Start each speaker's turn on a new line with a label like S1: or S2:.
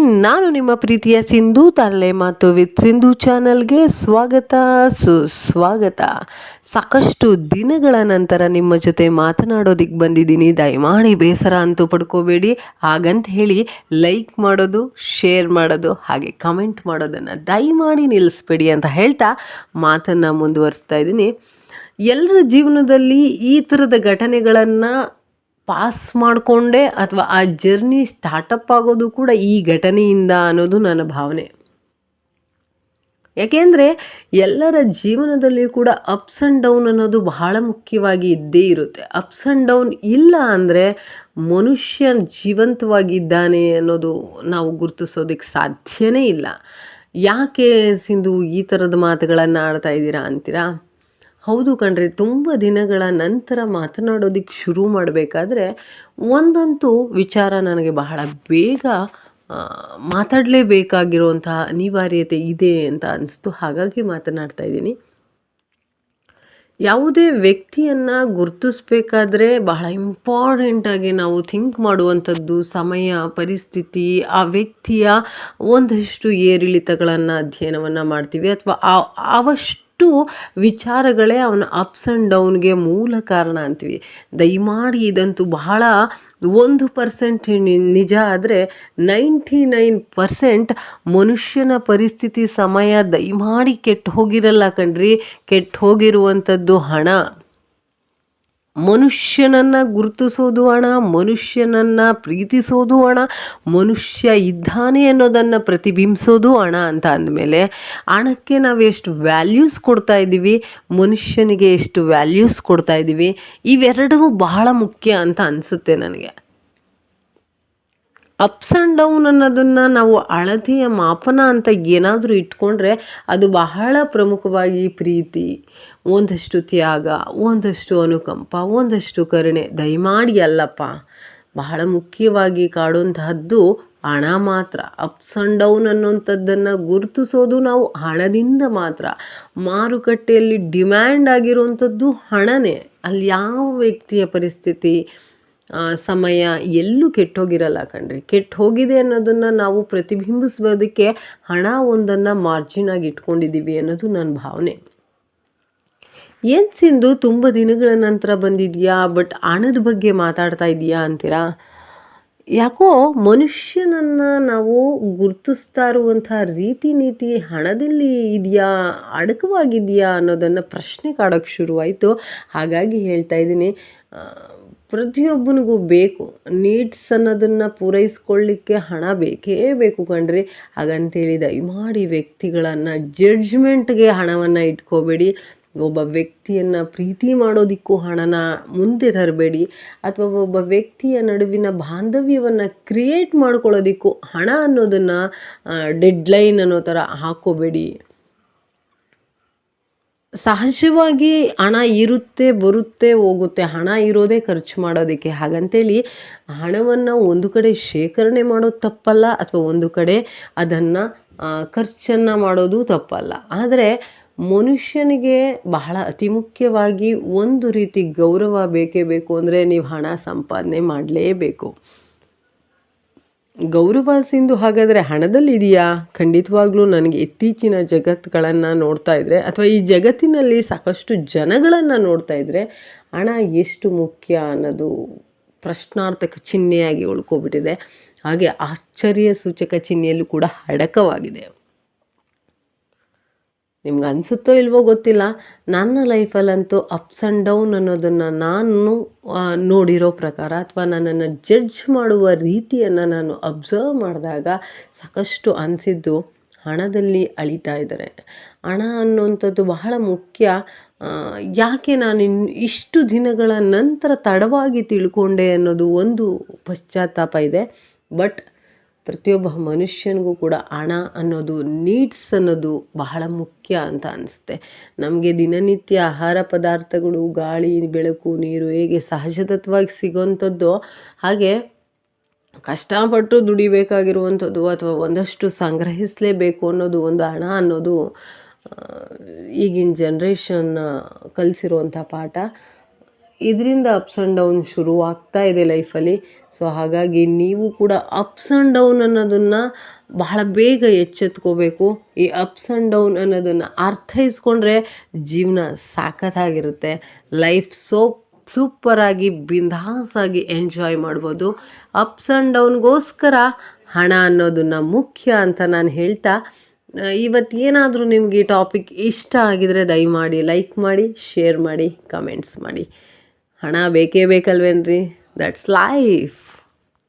S1: ನಾನು ನಿಮ್ಮ ಪ್ರೀತಿಯ ಸಿಂಧು ತರಲೆ ಮಾತು ವಿತ್ ಸಿಂಧು ಚಾನಲ್ಗೆ ಸ್ವಾಗತ, ಸುಸ್ವಾಗತ. ಸಾಕಷ್ಟು ದಿನಗಳ ನಂತರ ನಿಮ್ಮ ಜೊತೆ ಮಾತನಾಡೋದಿಕ್ಕೆ ಬಂದಿದ್ದೀನಿ. ದಯಮಾಡಿ ಬೇಸರ ಅಂತೂ ಪಡ್ಕೋಬೇಡಿ. ಹಾಗಂತ ಹೇಳಿ ಲೈಕ್ ಮಾಡೋದು, ಶೇರ್ ಮಾಡೋದು, ಹಾಗೆ ಕಮೆಂಟ್ ಮಾಡೋದನ್ನು ದಯಮಾಡಿ ನಿಲ್ಲಿಸ್ಬೇಡಿ ಅಂತ ಹೇಳ್ತಾ ಮಾತನ್ನು ಮುಂದುವರಿಸ್ತಾ ಇದ್ದೀನಿ. ಎಲ್ಲರ ಜೀವನದಲ್ಲಿ ಈ ಥರದ ಘಟನೆಗಳನ್ನು ಪಾಸ್ ಮಾಡಿಕೊಂಡೆ ಅಥವಾ ಆ ಜರ್ನಿ ಸ್ಟಾರ್ಟಪ್ ಆಗೋದು ಕೂಡ ಈ ಘಟನೆಯಿಂದ ಅನ್ನೋದು ನನ್ನ ಭಾವನೆ. ಯಾಕೆಂದರೆ ಎಲ್ಲರ ಜೀವನದಲ್ಲಿ ಕೂಡ ಅಪ್ಸ್ ಆ್ಯಂಡ್ ಡೌನ್ ಅನ್ನೋದು ಬಹಳ ಮುಖ್ಯವಾಗಿ ಇದ್ದೇ ಇರುತ್ತೆ. ಅಪ್ಸ್ ಆ್ಯಂಡ್ ಡೌನ್ ಇಲ್ಲ ಅಂದರೆ ಮನುಷ್ಯ ಜೀವಂತವಾಗಿದ್ದಾನೆ ಅನ್ನೋದು ನಾವು ಗುರುತಿಸೋದಕ್ಕೆ ಸಾಧ್ಯನೇ ಇಲ್ಲ. ಯಾಕೆ ಸಿಂಧು ಈ ಥರದ ಮಾತುಗಳನ್ನು ಆಡ್ತಾ ಇದ್ದೀರಾ ಅಂತೀರಾ? ಹೌದು ಕಣ್ರಿ, ತುಂಬ ದಿನಗಳ ನಂತರ ಮಾತನಾಡೋದಕ್ಕೆ ಶುರು ಮಾಡಬೇಕಾದ್ರೆ ಒಂದಂತೂ ವಿಚಾರ ನನಗೆ ಬಹಳ ಬೇಗ ಮಾತಾಡಲೇಬೇಕಾಗಿರುವಂತಹ ಅನಿವಾರ್ಯತೆ ಇದೆ ಅಂತ ಅನಿಸ್ತು. ಹಾಗಾಗಿ ಮಾತನಾಡ್ತಾ ಇದ್ದೀನಿ. ಯಾವುದೇ ವ್ಯಕ್ತಿಯನ್ನು ಗುರುತಿಸ್ಬೇಕಾದ್ರೆ ಬಹಳ ಇಂಪಾರ್ಟೆಂಟಾಗಿ ನಾವು ಥಿಂಕ್ ಮಾಡುವಂಥದ್ದು, ಸಮಯ, ಪರಿಸ್ಥಿತಿ, ಆ ವ್ಯಕ್ತಿಯ ಒಂದಷ್ಟು ಏರಿಳಿತಗಳನ್ನು ಅಧ್ಯಯನವನ್ನು ಮಾಡ್ತೀವಿ. ಅಥವಾ ಅವಷ್ಟು ವಿಚಾರಗಳೇ ಅವನ ಅಪ್ಸ್ ಆ್ಯಂಡ್ ಡೌನ್ಗೆ ಮೂಲ ಕಾರಣ ಅಂತೀವಿ. ದಯಮಾಡಿ ಇದಂತೂ ಬಹಳ ಒಂದು ಪರ್ಸೆಂಟ್ ನಿಜ ಆದರೆ ನೈಂಟಿ ನೈನ್ ಪರ್ಸೆಂಟ್ ಮನುಷ್ಯನ ಪರಿಸ್ಥಿತಿ ಸಮಯ ದಯಮಾಡಿ ಕೆಟ್ಟು ಹೋಗಿರಲ್ಲ ಕಣ್ರಿ. ಕೆಟ್ಟು ಹೋಗಿರುವಂಥದ್ದು ಹಣ. ಮನುಷ್ಯನನ್ನು ಗುರುತಿಸೋದು ಹಣ ಮನುಷ್ಯನನ್ನು ಪ್ರೀತಿಸೋದು ಹಣ ಮನುಷ್ಯ ಇದ್ದಾನೆ ಅನ್ನೋದನ್ನು ಪ್ರತಿಬಿಂಬಿಸೋದು ಹಣ ಅಂತ ಅಂದಮೇಲೆ ಹಣಕ್ಕೆ ನಾವು ಎಷ್ಟು ವ್ಯಾಲ್ಯೂಸ್ ಕೊಡ್ತಾ ಇದ್ದೀವಿ, ಮನುಷ್ಯನಿಗೆ ಎಷ್ಟು ವ್ಯಾಲ್ಯೂಸ್ ಕೊಡ್ತಾ ಇದ್ದೀವಿ, ಇವೆರಡೂ ಬಹಳ ಮುಖ್ಯ ಅಂತ ಅನಿಸುತ್ತೆ ನನಗೆ. ಅಪ್ಸ್ ಆ್ಯಂಡ್ ಡೌನ್ ಅನ್ನೋದನ್ನು ನಾವು ಅಳತೆಯ ಮಾಪನ ಅಂತ ಏನಾದರೂ ಇಟ್ಕೊಂಡ್ರೆ ಅದು ಬಹಳ ಪ್ರಮುಖವಾಗಿ ಪ್ರೀತಿ, ಒಂದಷ್ಟು ತ್ಯಾಗ, ಒಂದಷ್ಟು ಅನುಕಂಪ, ಒಂದಷ್ಟು ಕರುಣೆ, ದಯಮಾಡಿ ಅಲ್ಲಪ್ಪ. ಬಹಳ ಮುಖ್ಯವಾಗಿ ಕಾಡುವಂತಹದ್ದು ಹಣ ಮಾತ್ರ ಅಪ್ಸ್ ಆ್ಯಂಡ್ ಡೌನ್ ಅನ್ನೋಂಥದ್ದನ್ನು ಗುರುತಿಸೋದು ನಾವು ಹಣದಿಂದ ಮಾತ್ರ. ಮಾರುಕಟ್ಟೆಯಲ್ಲಿ ಡಿಮ್ಯಾಂಡ್ ಆಗಿರುವಂಥದ್ದು ಹಣನೇ. ಅಲ್ಲಿ ಯಾವ ವ್ಯಕ್ತಿಯ ಪರಿಸ್ಥಿತಿ ಸಮಯ ಎಲ್ಲೂ ಕೆಟ್ಟೋಗಿರಲ್ಲ ಕಣ್ರಿ. ಕೆಟ್ಟು ಹೋಗಿದೆ ಅನ್ನೋದನ್ನು ನಾವು ಪ್ರತಿಬಿಂಬಿಸೋದಕ್ಕೆ ಹಣ ಒಂದನ್ನು ಮಾರ್ಜಿನಾಗಿ ಇಟ್ಕೊಂಡಿದ್ದೀವಿ ಅನ್ನೋದು ನನ್ನ ಭಾವನೆ. ಏನು ಸಿಂಧು, ತುಂಬ ದಿನಗಳ ನಂತರ ಬಂದಿದೆಯಾ ಬಟ್ ಹಣದ ಬಗ್ಗೆ ಮಾತಾಡ್ತಾ ಇದೆಯಾ ಅಂತೀರಾ? ಯಾಕೋ ಮನುಷ್ಯನನ್ನು ನಾವು ಗುರುತಿಸ್ತಾ ಇರುವಂತಹ ರೀತಿ ನೀತಿ ಹಣದಲ್ಲಿ ಇದೆಯಾ, ಅಡಕವಾಗಿದೆಯಾ ಅನ್ನೋದನ್ನು ಪ್ರಶ್ನೆ ಕಾಡೋಕ್ಕೆ ಶುರುವಾಯಿತು. ಹಾಗಾಗಿ ಹೇಳ್ತಾ ಇದ್ದೀನಿ ಪ್ರತಿಯೊಬ್ಬನಿಗೂ ಬೇಕು. ನೀಡ್ಸ್ ಅನ್ನೋದನ್ನು ಪೂರೈಸ್ಕೊಳ್ಳಿಕ್ಕೆ ಹಣ ಬೇಕೇ ಬೇಕು ಕಣ್ರಿ. ಹಾಗಂತೇಳಿ ದಯಮಾಡಿ ವ್ಯಕ್ತಿಗಳನ್ನು ಜಡ್ಜ್ಮೆಂಟ್ಗೆ ಹಣವನ್ನು ಇಟ್ಕೋಬೇಡಿ. ಒಬ್ಬ ವ್ಯಕ್ತಿಯನ್ನು ಪ್ರೀತಿ ಮಾಡೋದಕ್ಕೂ ಹಣನ ಮುಂದೆ ತರಬೇಡಿ ಅಥವಾ ಒಬ್ಬ ವ್ಯಕ್ತಿಯ ನಡುವಿನ ಬಾಂಧವ್ಯವನ್ನು ಕ್ರಿಯೇಟ್ ಮಾಡ್ಕೊಳ್ಳೋದಕ್ಕೂ ಹಣ ಅನ್ನೋದನ್ನು ಡೆಡ್ಲೈನ್ ಅನ್ನೋ ಥರ ಹಾಕೋಬೇಡಿ. ಸಹಜವಾಗಿ ಹಣ ಇರುತ್ತೆ, ಬರುತ್ತೆ, ಹೋಗುತ್ತೆ, ಹಣ ಇರೋದೇ ಖರ್ಚು ಮಾಡೋದಕ್ಕೆ. ಹಾಗಂತೇಳಿ ಹಣವನ್ನು ಒಂದು ಕಡೆ ಶೇಖರಣೆ ಮಾಡೋದು ತಪ್ಪಲ್ಲ, ಅಥವಾ ಒಂದು ಕಡೆ ಅದನ್ನು ಖರ್ಚನ್ನು ಮಾಡೋದು ತಪ್ಪಲ್ಲ. ಆದರೆ ಮನುಷ್ಯನಿಗೆ ಬಹಳ ಅತಿ ಮುಖ್ಯವಾಗಿ ಒಂದು ರೀತಿ ಗೌರವ ಬೇಕೇ ಬೇಕು ಅಂದರೆ ನೀವು ಹಣ ಸಂಪಾದನೆ ಮಾಡಲೇಬೇಕು. ಗೌರವ ಸಿಂಧು ಹಾಗಾದರೆ ಹಣದಲ್ಲಿ ಇದೆಯಾ? ಖಂಡಿತವಾಗ್ಲೂ ನನಗೆ ಇತ್ತೀಚಿನ ಜಗತ್ತುಗಳನ್ನು ನೋಡ್ತಾ ಇದ್ದರೆ ಅಥವಾ ಈ ಜಗತ್ತಿನಲ್ಲಿ ಸಾಕಷ್ಟು ಜನಗಳನ್ನು ನೋಡ್ತಾ ಇದ್ದರೆ ಹಣ ಎಷ್ಟು ಮುಖ್ಯ ಅನ್ನೋದು ಪ್ರಶ್ನಾರ್ಥಕ ಚಿಹ್ನೆಯಾಗಿ ಉಳ್ಕೊಬಿಟ್ಟಿದೆ. ಹಾಗೆ ಆಶ್ಚರ್ಯ ಸೂಚಕ ಚಿಹ್ನೆಯಲ್ಲೂ ಕೂಡ ಅಡಕವಾಗಿದೆ. ನಿಮ್ಗೆ ಅನಿಸುತ್ತೋ ಇಲ್ವೋ ಗೊತ್ತಿಲ್ಲ. ನನ್ನ ಲೈಫಲ್ಲಂತೂ ಅಪ್ಸ್ ಆ್ಯಂಡ್ ಡೌನ್ ಅನ್ನೋದನ್ನು ನಾನು ನೋಡಿರೋ ಪ್ರಕಾರ ಅಥವಾ ನನ್ನನ್ನು ಜಡ್ಜ್ ಮಾಡುವ ರೀತಿಯನ್ನು ನಾನು ಅಬ್ಸರ್ವ್ ಮಾಡಿದಾಗ ಸಾಕಷ್ಟು ಅನಿಸಿದ್ದು ಹಣದಲ್ಲಿ ಅಳಿತಾ ಇದ್ದಾರೆ. ಹಣ ಅನ್ನುವಂಥದ್ದು ಬಹಳ ಮುಖ್ಯ. ಯಾಕೆ ನಾನು ಇನ್ ಇಷ್ಟು ದಿನಗಳ ನಂತರ ತಡವಾಗಿ ತಿಳ್ಕೊಂಡೆ ಅನ್ನೋದು ಒಂದು ಪಶ್ಚಾತ್ತಾಪ ಇದೆ. ಬಟ್ ಪ್ರತಿಯೊಬ್ಬ ಮನುಷ್ಯನಿಗೂ ಕೂಡ ಹಣ ಅನ್ನೋದು ನೀಡ್ಸ್ ಅನ್ನೋದು ಬಹಳ ಮುಖ್ಯ ಅಂತ ಅನಿಸುತ್ತೆ. ನಮಗೆ ದಿನನಿತ್ಯ ಆಹಾರ ಪದಾರ್ಥಗಳು, ಗಾಳಿ, ಬೆಳಕು, ನೀರು ಹೇಗೆ ಸಹಜತತ್ವವಾಗಿ ಸಿಗೋವಂಥದ್ದು ಹಾಗೆ ಕಷ್ಟಪಟ್ಟು ದುಡಿಬೇಕಾಗಿರುವಂಥದ್ದು ಅಥವಾ ಒಂದಷ್ಟು ಸಂಗ್ರಹಿಸಲೇಬೇಕು ಅನ್ನೋದು ಒಂದು ಹಣ ಅನ್ನೋದು ಈಗಿನ ಜನ್ರೇಷನ್ನ ಕಲಿಸಿರುವಂಥ ಪಾಠ. ಇದರಿಂದ ಅಪ್ಸ್ ಆ್ಯಂಡ್ ಡೌನ್ ಶುರು ಆಗ್ತಾ ಇದೆ ಲೈಫಲ್ಲಿ ಸೊ ಹಾಗಾಗಿ ನೀವು ಕೂಡ ಅಪ್ಸ್ ಆ್ಯಂಡ್ ಡೌನ್ ಅನ್ನೋದನ್ನು ಬಹಳ ಬೇಗ ಎಚ್ಚೆತ್ಕೋಬೇಕು. ಈ ಅಪ್ಸ್ ಆ್ಯಂಡ್ ಡೌನ್ ಅನ್ನೋದನ್ನು ಅರ್ಥೈಸ್ಕೊಂಡ್ರೆ ಜೀವನ ಸಾಕತ್ತಾಗಿರುತ್ತೆ ಲೈಫ್ ಸೋ ಸೂಪರಾಗಿ ಬಿಂದಾಸಾಗಿ ಎಂಜಾಯ್ ಮಾಡ್ಬೋದು. ಅಪ್ಸ್ ಆ್ಯಂಡ್ ಡೌನ್ಗೋಸ್ಕರ ಹಣ ಅನ್ನೋದನ್ನು ಮುಖ್ಯ ಅಂತ ನಾನು ಹೇಳ್ತಾ ಇವತ್ತು ಏನಾದರೂ ನಿಮಗೆ ಟಾಪಿಕ್ ಇಷ್ಟ ಆಗಿದರೆ ದಯಮಾಡಿ ಲೈಕ್ ಮಾಡಿ ಶೇರ್ ಮಾಡಿ ಕಮೆಂಟ್ಸ್ ಮಾಡಿ. ಹಣ ಬೇಕೇ ಬೇಕಲ್ವೇನ್ರಿ ದಟ್ಸ್ ಲೈಫ್